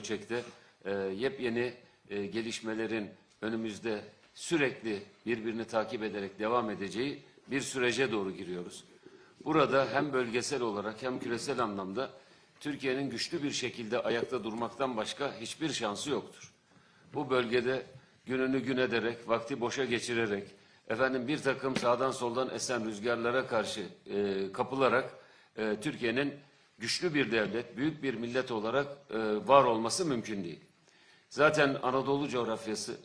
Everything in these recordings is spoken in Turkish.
ölçekte e, yepyeni e, gelişmelerin önümüzde sürekli birbirini takip ederek devam edeceği bir sürece doğru giriyoruz. Burada hem bölgesel olarak hem küresel anlamda Türkiye'nin güçlü bir şekilde ayakta durmaktan başka hiçbir şansı yoktur. Bu bölgede gününü gün ederek, vakti boşa geçirerek, efendim bir takım sağdan soldan esen rüzgarlara karşı e, kapılarak e, Türkiye'nin güçlü bir devlet, büyük bir millet olarak e, var olması mümkün değil. Zaten Anadolu coğrafyası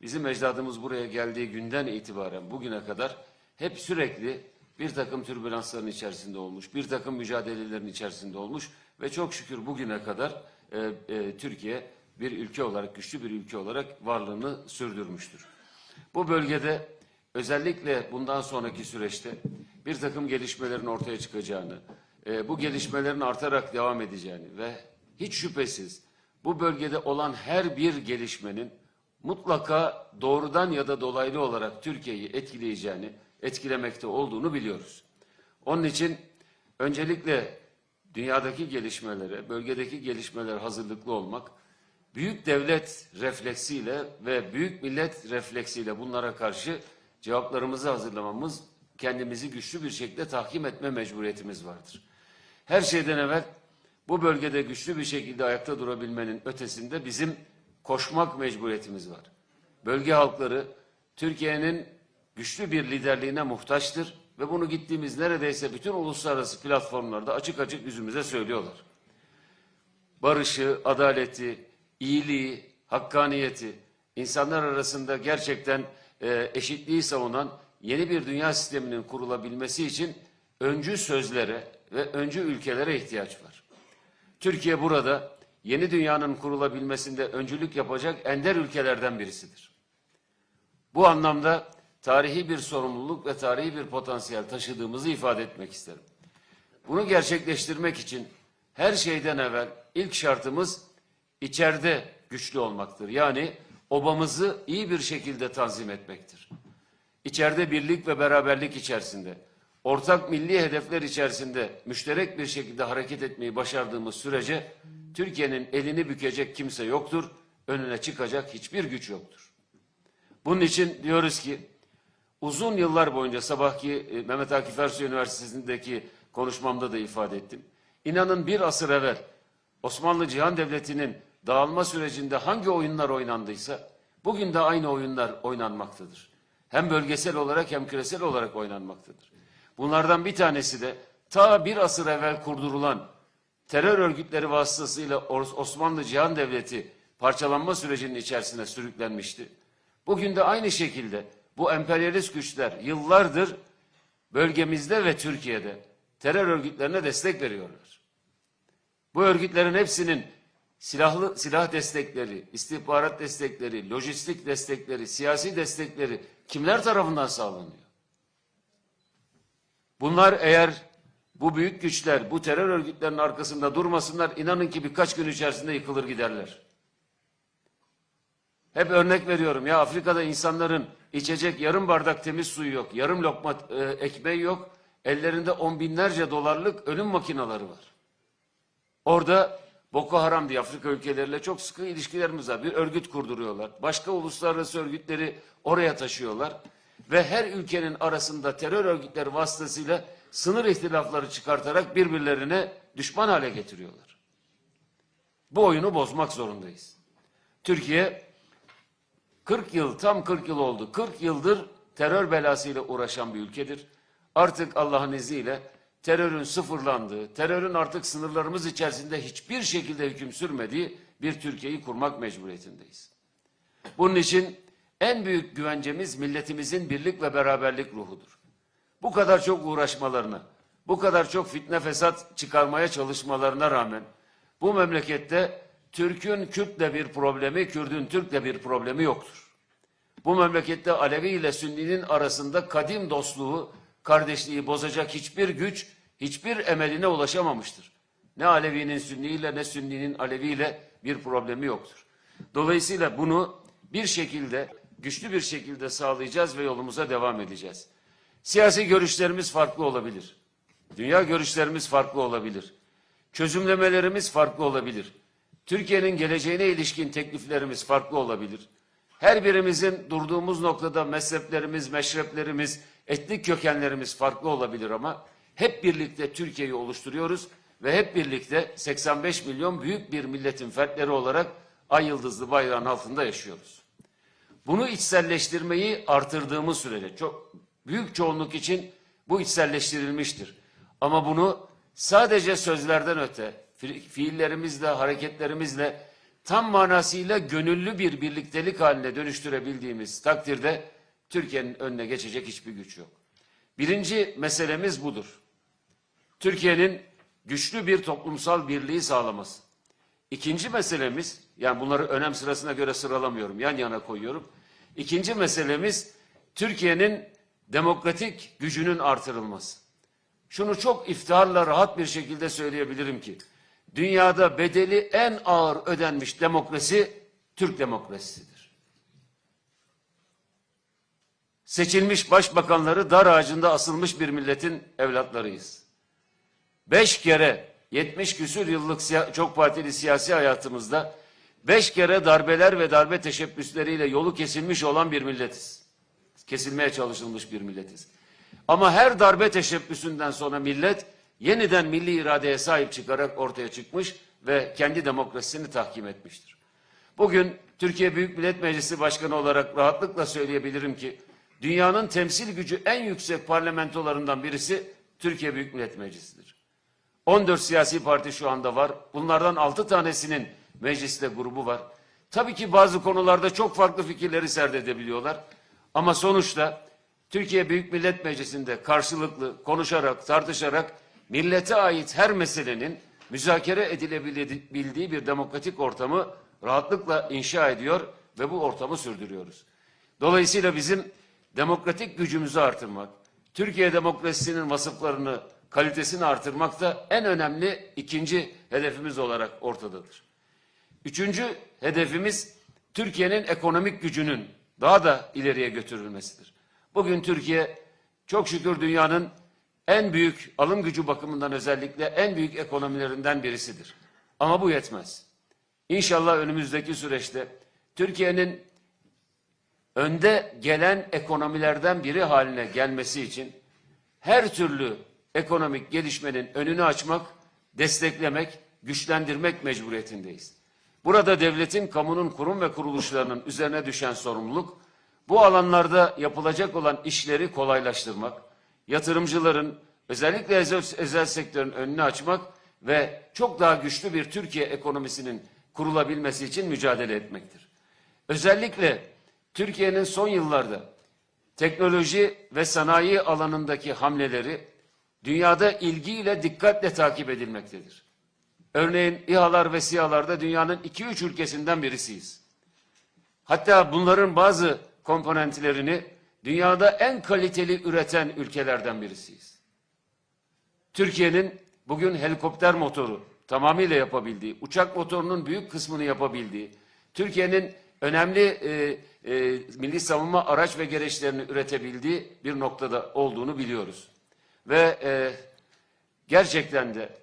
bizim ecdadımız buraya geldiği günden itibaren bugüne kadar hep sürekli bir takım türbülansların içerisinde olmuş, bir takım mücadelelerin içerisinde olmuş ve çok şükür bugüne kadar e, e, Türkiye bir ülke olarak, güçlü bir ülke olarak varlığını sürdürmüştür. Bu bölgede özellikle bundan sonraki süreçte bir takım gelişmelerin ortaya çıkacağını, e, bu gelişmelerin artarak devam edeceğini ve hiç şüphesiz bu bölgede olan her bir gelişmenin mutlaka doğrudan ya da dolaylı olarak Türkiye'yi etkileyeceğini, etkilemekte olduğunu biliyoruz. Onun için öncelikle dünyadaki gelişmelere, bölgedeki gelişmelere hazırlıklı olmak, büyük devlet refleksiyle ve büyük millet refleksiyle bunlara karşı cevaplarımızı hazırlamamız, kendimizi güçlü bir şekilde tahkim etme mecburiyetimiz vardır. Her şeyden evvel bu bölgede güçlü bir şekilde ayakta durabilmenin ötesinde bizim koşmak mecburiyetimiz var. Bölge halkları Türkiye'nin güçlü bir liderliğine muhtaçtır ve bunu gittiğimiz neredeyse bütün uluslararası platformlarda açık açık yüzümüze söylüyorlar. Barışı, adaleti, iyiliği, hakkaniyeti, insanlar arasında gerçekten e, eşitliği savunan yeni bir dünya sisteminin kurulabilmesi için öncü sözlere ve öncü ülkelere ihtiyaç var. Türkiye burada yeni dünyanın kurulabilmesinde öncülük yapacak ender ülkelerden birisidir. Bu anlamda tarihi bir sorumluluk ve tarihi bir potansiyel taşıdığımızı ifade etmek isterim. Bunu gerçekleştirmek için her şeyden evvel ilk şartımız içeride güçlü olmaktır. Yani obamızı iyi bir şekilde tanzim etmektir. İçeride birlik ve beraberlik içerisinde, ortak milli hedefler içerisinde müşterek bir şekilde hareket etmeyi başardığımız sürece Türkiye'nin elini bükecek kimse yoktur, önüne çıkacak hiçbir güç yoktur. Bunun için diyoruz ki uzun yıllar boyunca sabahki e, Mehmet Akif Ersoy Üniversitesi'ndeki konuşmamda da ifade ettim. İnanın bir asır evvel Osmanlı Cihan Devleti'nin dağılma sürecinde hangi oyunlar oynandıysa bugün de aynı oyunlar oynanmaktadır. Hem bölgesel olarak hem küresel olarak oynanmaktadır. Bunlardan bir tanesi de ta bir asır evvel kurdurulan terör örgütleri vasıtasıyla Os- Osmanlı Cihan Devleti parçalanma sürecinin içerisine sürüklenmişti. Bugün de aynı şekilde bu emperyalist güçler yıllardır bölgemizde ve Türkiye'de terör örgütlerine destek veriyorlar. Bu örgütlerin hepsinin silahlı silah destekleri, istihbarat destekleri, lojistik destekleri, siyasi destekleri kimler tarafından sağlanıyor? Bunlar eğer bu büyük güçler bu terör örgütlerinin arkasında durmasınlar inanın ki birkaç gün içerisinde yıkılır giderler. Hep örnek veriyorum ya Afrika'da insanların içecek yarım bardak temiz suyu yok, yarım lokma e, ekmeği yok, ellerinde on binlerce dolarlık ölüm makinaları var. Orada Boko Haram diye Afrika ülkeleriyle çok sıkı ilişkilerimiz var. Bir örgüt kurduruyorlar. Başka uluslararası örgütleri oraya taşıyorlar. Ve her ülkenin arasında terör örgütleri vasıtasıyla sınır ihtilafları çıkartarak birbirlerine düşman hale getiriyorlar. Bu oyunu bozmak zorundayız. Türkiye 40 yıl, tam 40 yıl oldu. 40 yıldır terör belasıyla uğraşan bir ülkedir. Artık Allah'ın izniyle terörün sıfırlandığı, terörün artık sınırlarımız içerisinde hiçbir şekilde hüküm sürmediği bir Türkiye'yi kurmak mecburiyetindeyiz. Bunun için en büyük güvencemiz milletimizin birlik ve beraberlik ruhudur. Bu kadar çok uğraşmalarına, bu kadar çok fitne fesat çıkarmaya çalışmalarına rağmen bu memlekette Türk'ün Kürt'le bir problemi, Kürd'ün Türk'le bir problemi yoktur. Bu memlekette Alevi ile Sünni'nin arasında kadim dostluğu, kardeşliği bozacak hiçbir güç, hiçbir emeline ulaşamamıştır. Ne Alevi'nin Sünni ile ne Sünni'nin Alevi ile bir problemi yoktur. Dolayısıyla bunu bir şekilde, güçlü bir şekilde sağlayacağız ve yolumuza devam edeceğiz. Siyasi görüşlerimiz farklı olabilir. Dünya görüşlerimiz farklı olabilir. Çözümlemelerimiz farklı olabilir. Türkiye'nin geleceğine ilişkin tekliflerimiz farklı olabilir. Her birimizin durduğumuz noktada mezheplerimiz, meşreplerimiz, etnik kökenlerimiz farklı olabilir ama hep birlikte Türkiye'yi oluşturuyoruz ve hep birlikte 85 milyon büyük bir milletin fertleri olarak ay yıldızlı bayrağın altında yaşıyoruz. Bunu içselleştirmeyi artırdığımız sürece çok büyük çoğunluk için bu içselleştirilmiştir. Ama bunu sadece sözlerden öte fi- fiillerimizle, hareketlerimizle tam manasıyla gönüllü bir birliktelik haline dönüştürebildiğimiz takdirde Türkiye'nin önüne geçecek hiçbir güç yok. Birinci meselemiz budur. Türkiye'nin güçlü bir toplumsal birliği sağlaması. İkinci meselemiz, yani bunları önem sırasına göre sıralamıyorum, yan yana koyuyorum. İkinci meselemiz Türkiye'nin demokratik gücünün artırılması. Şunu çok iftiharla rahat bir şekilde söyleyebilirim ki, dünyada bedeli en ağır ödenmiş demokrasi Türk demokrasisidir. Seçilmiş başbakanları dar ağacında asılmış bir milletin evlatlarıyız. Beş kere 70 küsür yıllık çok partili siyasi hayatımızda beş kere darbeler ve darbe teşebbüsleriyle yolu kesilmiş olan bir milletiz. Kesilmeye çalışılmış bir milletiz. Ama her darbe teşebbüsünden sonra millet yeniden milli iradeye sahip çıkarak ortaya çıkmış ve kendi demokrasisini tahkim etmiştir. Bugün Türkiye Büyük Millet Meclisi Başkanı olarak rahatlıkla söyleyebilirim ki dünyanın temsil gücü en yüksek parlamentolarından birisi Türkiye Büyük Millet Meclisi'dir. 14 siyasi parti şu anda var. Bunlardan 6 tanesinin mecliste grubu var. Tabii ki bazı konularda çok farklı fikirleri serdedebiliyorlar. Ama sonuçta Türkiye Büyük Millet Meclisi'nde karşılıklı konuşarak, tartışarak millete ait her meselenin müzakere edilebildiği bir demokratik ortamı rahatlıkla inşa ediyor ve bu ortamı sürdürüyoruz. Dolayısıyla bizim demokratik gücümüzü artırmak, Türkiye demokrasisinin vasıflarını, kalitesini artırmak da en önemli ikinci hedefimiz olarak ortadadır. Üçüncü hedefimiz Türkiye'nin ekonomik gücünün daha da ileriye götürülmesidir. Bugün Türkiye çok şükür dünyanın en büyük alım gücü bakımından özellikle en büyük ekonomilerinden birisidir. Ama bu yetmez. İnşallah önümüzdeki süreçte Türkiye'nin önde gelen ekonomilerden biri haline gelmesi için her türlü ekonomik gelişmenin önünü açmak, desteklemek, güçlendirmek mecburiyetindeyiz. Burada devletin, kamunun kurum ve kuruluşlarının üzerine düşen sorumluluk, bu alanlarda yapılacak olan işleri kolaylaştırmak, yatırımcıların, özellikle özel, özel sektörün önünü açmak ve çok daha güçlü bir Türkiye ekonomisinin kurulabilmesi için mücadele etmektir. Özellikle Türkiye'nin son yıllarda teknoloji ve sanayi alanındaki hamleleri dünyada ilgiyle dikkatle takip edilmektedir. Örneğin İHA'lar ve SİHA'larda dünyanın 2-3 ülkesinden birisiyiz. Hatta bunların bazı komponentlerini dünyada en kaliteli üreten ülkelerden birisiyiz. Türkiye'nin bugün helikopter motoru tamamıyla yapabildiği, uçak motorunun büyük kısmını yapabildiği, Türkiye'nin önemli e, e, milli savunma araç ve gereçlerini üretebildiği bir noktada olduğunu biliyoruz. Ve e, gerçekten de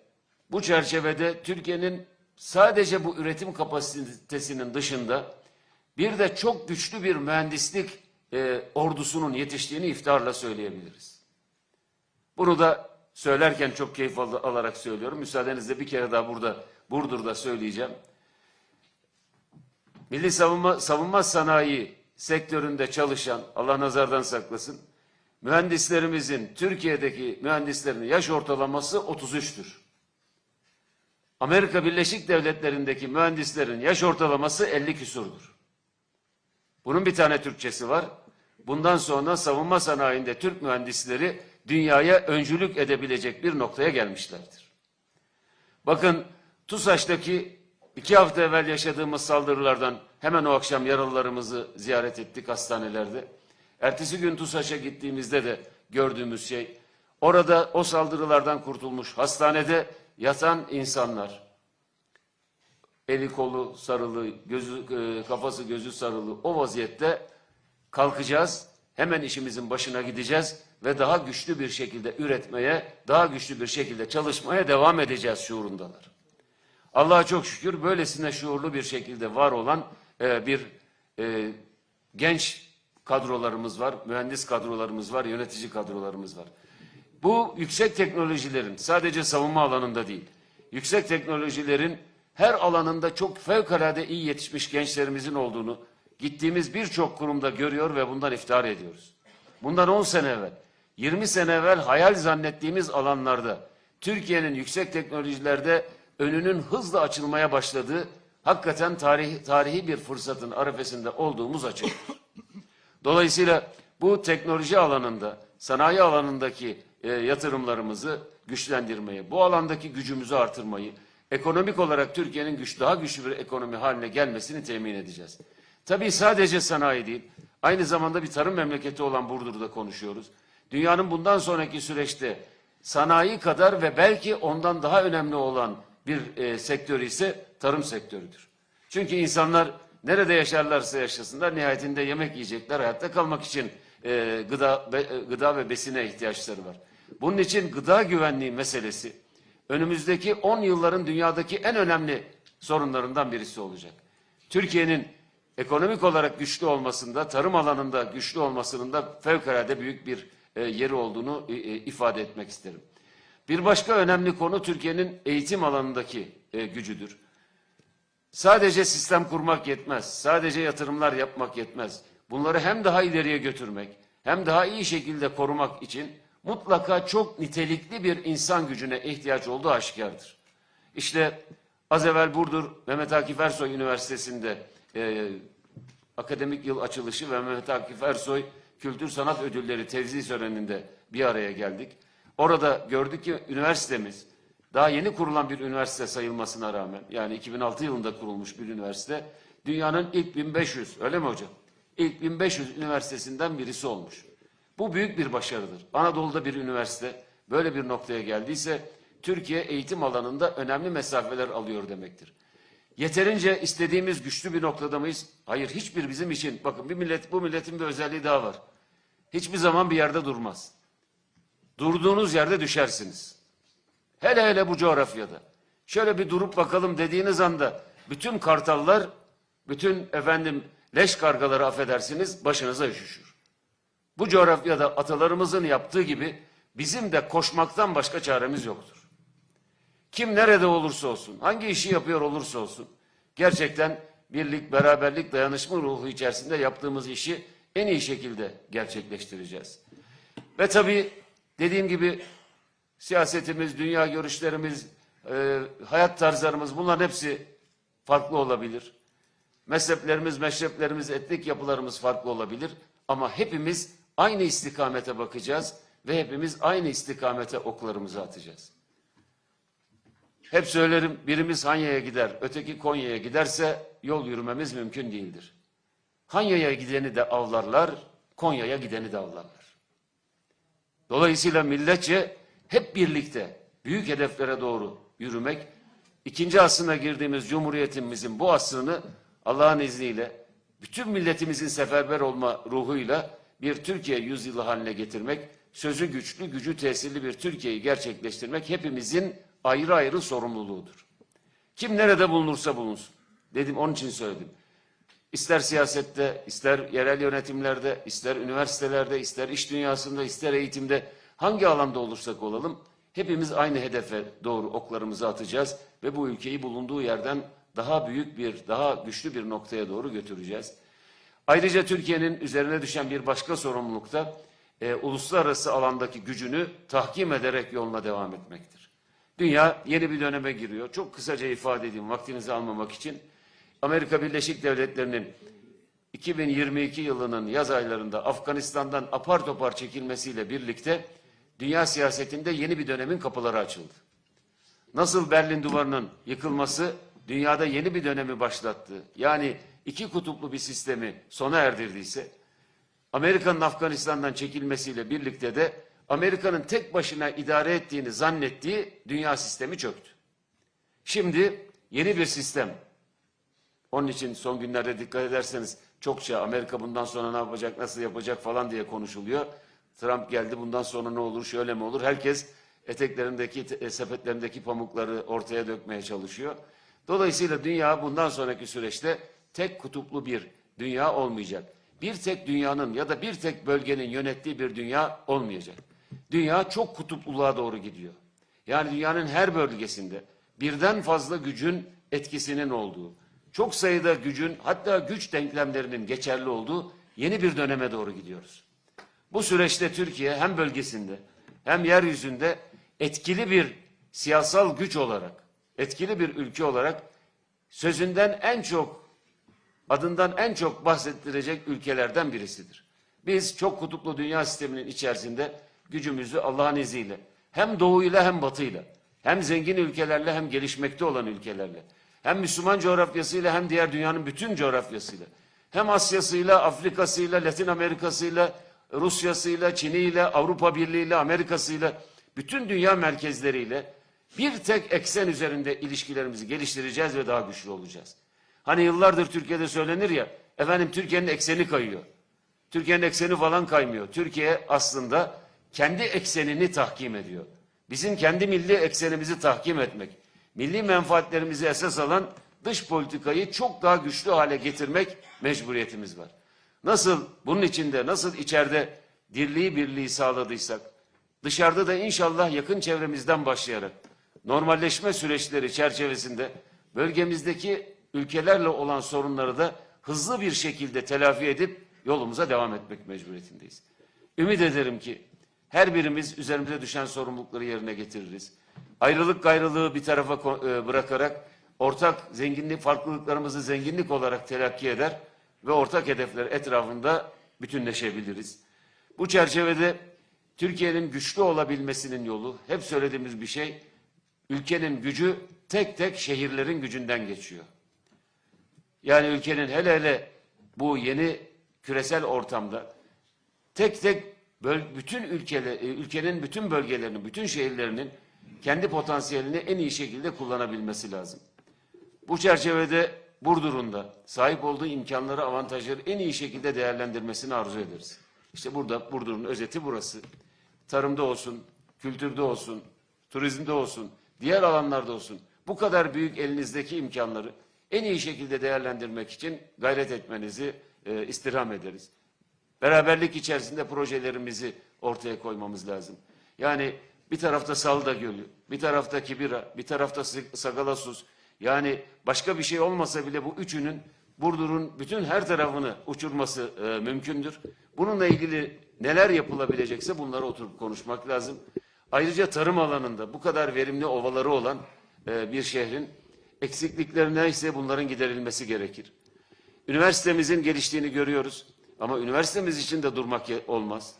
bu çerçevede Türkiye'nin sadece bu üretim kapasitesinin dışında bir de çok güçlü bir mühendislik e, ordusunun yetiştiğini iftiharla söyleyebiliriz. Bunu da söylerken çok keyif al- alarak söylüyorum. Müsaadenizle bir kere daha burada Burdur'da söyleyeceğim. Milli savunma, savunma sanayi sektöründe çalışan, Allah nazardan saklasın, mühendislerimizin, Türkiye'deki mühendislerin yaş ortalaması 33'tür. Amerika Birleşik Devletleri'ndeki mühendislerin yaş ortalaması 50 küsurdur. Bunun bir tane Türkçesi var. Bundan sonra savunma sanayinde Türk mühendisleri dünyaya öncülük edebilecek bir noktaya gelmişlerdir. Bakın TUSAŞ'taki iki hafta evvel yaşadığımız saldırılardan hemen o akşam yaralılarımızı ziyaret ettik hastanelerde. Ertesi gün TUSAŞ'a gittiğimizde de gördüğümüz şey orada o saldırılardan kurtulmuş hastanede yatan insanlar eli kolu sarılı, gözü, e, kafası gözü sarılı o vaziyette kalkacağız. Hemen işimizin başına gideceğiz ve daha güçlü bir şekilde üretmeye, daha güçlü bir şekilde çalışmaya devam edeceğiz şuurundalar. Allah'a çok şükür böylesine şuurlu bir şekilde var olan e, bir e, genç kadrolarımız var, mühendis kadrolarımız var, yönetici kadrolarımız var. Bu yüksek teknolojilerin sadece savunma alanında değil, yüksek teknolojilerin her alanında çok fevkalade iyi yetişmiş gençlerimizin olduğunu gittiğimiz birçok kurumda görüyor ve bundan iftihar ediyoruz. Bundan 10 sene evvel, 20 sene evvel hayal zannettiğimiz alanlarda Türkiye'nin yüksek teknolojilerde önünün hızla açılmaya başladığı hakikaten tarih, tarihi bir fırsatın arefesinde olduğumuz açık. Dolayısıyla bu teknoloji alanında, sanayi alanındaki e, yatırımlarımızı güçlendirmeyi, bu alandaki gücümüzü artırmayı, ekonomik olarak Türkiye'nin güç, daha güçlü bir ekonomi haline gelmesini temin edeceğiz. Tabii sadece sanayi değil, aynı zamanda bir tarım memleketi olan Burdur'da konuşuyoruz. Dünyanın bundan sonraki süreçte sanayi kadar ve belki ondan daha önemli olan bir e, sektörü ise tarım sektörüdür. Çünkü insanlar nerede yaşarlarsa yaşasınlar nihayetinde yemek yiyecekler, hayatta kalmak için e, gıda, be, e, gıda ve besine ihtiyaçları var. Bunun için gıda güvenliği meselesi önümüzdeki 10 yılların dünyadaki en önemli sorunlarından birisi olacak. Türkiye'nin ekonomik olarak güçlü olmasında, tarım alanında güçlü olmasının da fevkalade büyük bir e, yeri olduğunu e, e, ifade etmek isterim. Bir başka önemli konu Türkiye'nin eğitim alanındaki e, gücüdür. Sadece sistem kurmak yetmez. Sadece yatırımlar yapmak yetmez. Bunları hem daha ileriye götürmek hem daha iyi şekilde korumak için mutlaka çok nitelikli bir insan gücüne ihtiyaç olduğu aşikardır. İşte az evvel Burdur Mehmet Akif Ersoy Üniversitesi'nde e, akademik yıl açılışı ve Mehmet Akif Ersoy Kültür Sanat Ödülleri tevzi töreninde bir araya geldik. Orada gördük ki üniversitemiz daha yeni kurulan bir üniversite sayılmasına rağmen yani 2006 yılında kurulmuş bir üniversite dünyanın ilk 1500 öyle mi hocam? İlk 1500 üniversitesinden birisi olmuş. Bu büyük bir başarıdır. Anadolu'da bir üniversite böyle bir noktaya geldiyse Türkiye eğitim alanında önemli mesafeler alıyor demektir. Yeterince istediğimiz güçlü bir noktada mıyız? Hayır, hiçbir bizim için. Bakın bir millet, bu milletin bir özelliği daha var. Hiçbir zaman bir yerde durmaz. Durduğunuz yerde düşersiniz. Hele hele bu coğrafyada. Şöyle bir durup bakalım dediğiniz anda bütün kartallar, bütün efendim leş kargaları affedersiniz başınıza üşüşür. Bu coğrafyada atalarımızın yaptığı gibi bizim de koşmaktan başka çaremiz yoktur. Kim nerede olursa olsun, hangi işi yapıyor olursa olsun, gerçekten birlik, beraberlik, dayanışma ruhu içerisinde yaptığımız işi en iyi şekilde gerçekleştireceğiz. Ve tabii dediğim gibi siyasetimiz, dünya görüşlerimiz, e, hayat tarzlarımız bunların hepsi farklı olabilir. Mezheplerimiz, meşreplerimiz, etnik yapılarımız farklı olabilir. Ama hepimiz aynı istikamete bakacağız ve hepimiz aynı istikamete oklarımızı atacağız. Hep söylerim birimiz Hanya'ya gider, öteki Konya'ya giderse yol yürümemiz mümkün değildir. Hanya'ya gideni de avlarlar, Konya'ya gideni de avlarlar. Dolayısıyla milletçe hep birlikte büyük hedeflere doğru yürümek, ikinci asrına girdiğimiz Cumhuriyetimizin bu asrını Allah'ın izniyle bütün milletimizin seferber olma ruhuyla bir Türkiye yüzyılı haline getirmek, sözü güçlü, gücü tesirli bir Türkiye'yi gerçekleştirmek hepimizin ayrı ayrı sorumluluğudur. Kim nerede bulunursa bulunsun. Dedim onun için söyledim. İster siyasette, ister yerel yönetimlerde, ister üniversitelerde, ister iş dünyasında, ister eğitimde hangi alanda olursak olalım hepimiz aynı hedefe doğru oklarımızı atacağız ve bu ülkeyi bulunduğu yerden daha büyük bir, daha güçlü bir noktaya doğru götüreceğiz. Ayrıca Türkiye'nin üzerine düşen bir başka sorumluluk da e, uluslararası alandaki gücünü tahkim ederek yoluna devam etmektir. Dünya yeni bir döneme giriyor. Çok kısaca ifade edeyim vaktinizi almamak için. Amerika Birleşik Devletleri'nin 2022 yılının yaz aylarında Afganistan'dan apar topar çekilmesiyle birlikte dünya siyasetinde yeni bir dönemin kapıları açıldı. Nasıl Berlin Duvarı'nın yıkılması dünyada yeni bir dönemi başlattı. Yani iki kutuplu bir sistemi sona erdirdiyse, Amerika'nın Afganistan'dan çekilmesiyle birlikte de Amerika'nın tek başına idare ettiğini zannettiği dünya sistemi çöktü. Şimdi yeni bir sistem. Onun için son günlerde dikkat ederseniz çokça Amerika bundan sonra ne yapacak, nasıl yapacak falan diye konuşuluyor. Trump geldi bundan sonra ne olur, şöyle mi olur? Herkes eteklerindeki, e, sepetlerindeki pamukları ortaya dökmeye çalışıyor. Dolayısıyla dünya bundan sonraki süreçte tek kutuplu bir dünya olmayacak. Bir tek dünyanın ya da bir tek bölgenin yönettiği bir dünya olmayacak. Dünya çok kutupluluğa doğru gidiyor. Yani dünyanın her bölgesinde birden fazla gücün etkisinin olduğu, çok sayıda gücün hatta güç denklemlerinin geçerli olduğu yeni bir döneme doğru gidiyoruz. Bu süreçte Türkiye hem bölgesinde hem yeryüzünde etkili bir siyasal güç olarak, etkili bir ülke olarak sözünden en çok, adından en çok bahsettirecek ülkelerden birisidir. Biz çok kutuplu dünya sisteminin içerisinde gücümüzü Allah'ın izniyle hem doğuyla hem batıyla, hem zengin ülkelerle hem gelişmekte olan ülkelerle, hem Müslüman coğrafyasıyla hem diğer dünyanın bütün coğrafyasıyla, hem Asya'sıyla, Afrika'sıyla, Latin Amerika'sıyla, Rusya'sıyla, Çin'iyle, Avrupa Birliği'yle, Amerika'sıyla, bütün dünya merkezleriyle bir tek eksen üzerinde ilişkilerimizi geliştireceğiz ve daha güçlü olacağız. Hani yıllardır Türkiye'de söylenir ya, efendim Türkiye'nin ekseni kayıyor. Türkiye'nin ekseni falan kaymıyor. Türkiye aslında kendi eksenini tahkim ediyor. Bizim kendi milli eksenimizi tahkim etmek, milli menfaatlerimizi esas alan dış politikayı çok daha güçlü hale getirmek mecburiyetimiz var. Nasıl bunun içinde, nasıl içeride dirliği birliği sağladıysak, dışarıda da inşallah yakın çevremizden başlayarak normalleşme süreçleri çerçevesinde bölgemizdeki ülkelerle olan sorunları da hızlı bir şekilde telafi edip yolumuza devam etmek mecburiyetindeyiz. Ümit ederim ki her birimiz üzerimize düşen sorumlulukları yerine getiririz. Ayrılık gayrılığı bir tarafa e, bırakarak ortak zenginlik farklılıklarımızı zenginlik olarak telakki eder ve ortak hedefler etrafında bütünleşebiliriz. Bu çerçevede Türkiye'nin güçlü olabilmesinin yolu hep söylediğimiz bir şey ülkenin gücü tek tek şehirlerin gücünden geçiyor. Yani ülkenin hele hele bu yeni küresel ortamda tek tek bütün ülkele, e, ülkenin bütün bölgelerinin, bütün şehirlerinin kendi potansiyelini en iyi şekilde kullanabilmesi lazım. Bu çerçevede Burdur'un da sahip olduğu imkanları, avantajları en iyi şekilde değerlendirmesini arzu ederiz. İşte burada Burdur'un özeti burası. Tarımda olsun, kültürde olsun, turizmde olsun, diğer alanlarda olsun. Bu kadar büyük elinizdeki imkanları en iyi şekilde değerlendirmek için gayret etmenizi e, istirham ederiz. Beraberlik içerisinde projelerimizi ortaya koymamız lazım. Yani bir tarafta Salda Gölü, bir tarafta Kibira, bir tarafta Sagalasus. Yani başka bir şey olmasa bile bu üçünün Burdur'un bütün her tarafını uçurması e, mümkündür. Bununla ilgili neler yapılabilecekse bunları oturup konuşmak lazım. Ayrıca tarım alanında bu kadar verimli ovaları olan e, bir şehrin eksiklikleri neyse bunların giderilmesi gerekir. Üniversitemizin geliştiğini görüyoruz. Ama üniversitemiz için de durmak olmaz.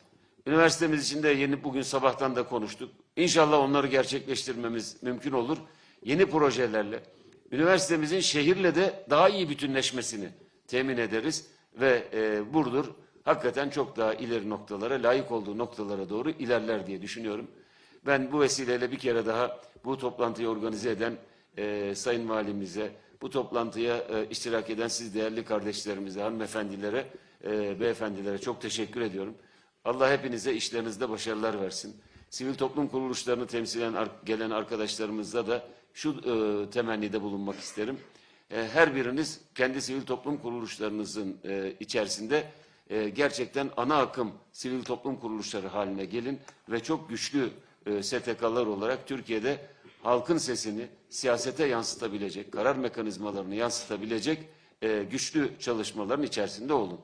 Üniversitemiz için de yeni bugün sabahtan da konuştuk. İnşallah onları gerçekleştirmemiz mümkün olur. Yeni projelerle üniversitemizin şehirle de daha iyi bütünleşmesini temin ederiz ve e, Burdur hakikaten çok daha ileri noktalara, layık olduğu noktalara doğru ilerler diye düşünüyorum. Ben bu vesileyle bir kere daha bu toplantıyı organize eden e, Sayın Valimize, bu toplantıya e, iştirak eden siz değerli kardeşlerimize, hanımefendilere, e, beyefendilere çok teşekkür ediyorum. Allah hepinize işlerinizde başarılar versin. Sivil toplum kuruluşlarını temsilen ar- gelen arkadaşlarımızla da şu e, temennide bulunmak isterim. E, her biriniz kendi sivil toplum kuruluşlarınızın e, içerisinde e, gerçekten ana akım sivil toplum kuruluşları haline gelin ve çok güçlü e, STK'lar olarak Türkiye'de halkın sesini siyasete yansıtabilecek, karar mekanizmalarını yansıtabilecek e, güçlü çalışmaların içerisinde olun.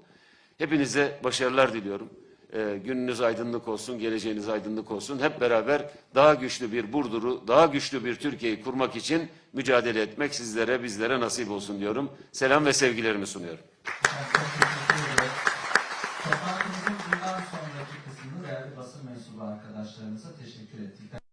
Hepinize başarılar diliyorum. E, gününüz aydınlık olsun, geleceğiniz aydınlık olsun. Hep beraber daha güçlü bir Burdur'u, daha güçlü bir Türkiye'yi kurmak için mücadele etmek sizlere, bizlere nasip olsun diyorum. Selam ve sevgilerimi sunuyorum. Toplantımızın bundan sonraki kısmını değerli basın mensubu arkadaşlarımıza teşekkür ettik.